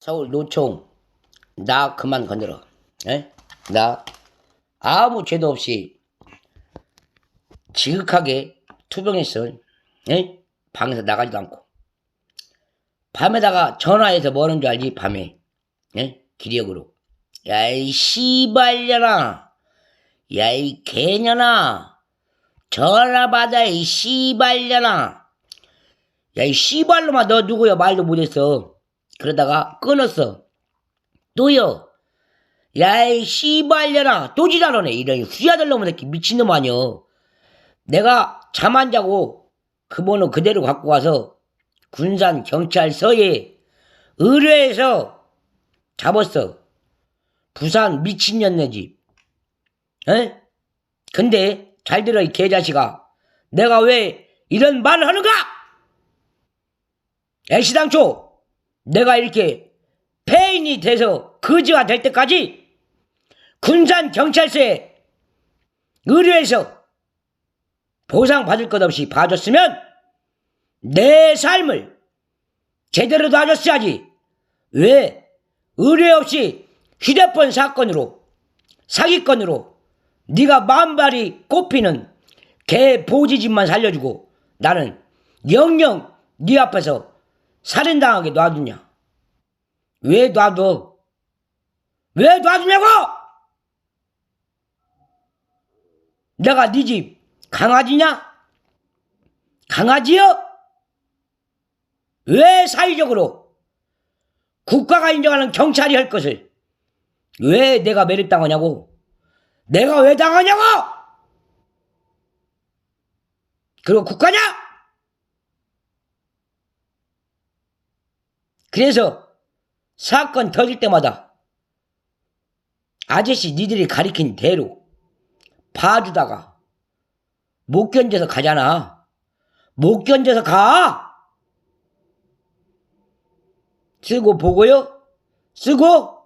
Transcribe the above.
서울 노총 나 그만 건드려. 에? 나 아무 죄도 없이 지극하게 투병했어. 에? 방에서 나가지도 않고. 밤에다가 전화해서 뭐 하는 줄 알지 밤에? 에? 기력으로. 야이 씨발년아. 야이 개년아. 전화 받아 이 씨발년아. 야이 씨발놈아 너 누구야? 말도 못했어 그러다가 끊었어. 또요. 야이 씨발년아 또 지랄하네. 이런 후야들 놈의 새끼 미친놈 아니여 내가 잠 안 자고 그 번호 그대로 갖고 와서 군산 경찰서에 의뢰해서 잡았어. 부산 미친년네 집. 에? 근데 잘 들어 이 개자식아. 내가 왜 이런 말을 하는가? 애시당초 내가 이렇게 폐인이 돼서 거지가 될 때까지 군산 경찰서에 의뢰해서 보상 받을 것 없이 봐줬으면 내 삶을 제대로 놔줬어야지. 왜 의뢰 없이 휴대폰 사건으로 사기건으로 네가 만발이 꼽히는 개 보지집만 살려주고 나는 영영 네 앞에서 살인당하게 놔두냐? 왜 놔둬? 왜 놔두냐고? 내가 네 집 강아지냐? 강아지요? 왜 사회적으로 국가가 인정하는 경찰이 할 것을 왜 내가 매립당하냐고? 내가 왜 당하냐고? 그리고 국가냐? 그래서 사건 터질 때마다 아저씨 니들이 가리킨 대로 봐주다가 못 견뎌서 가잖아. 못 견뎌서 가! 쓰고 보고요? 쓰고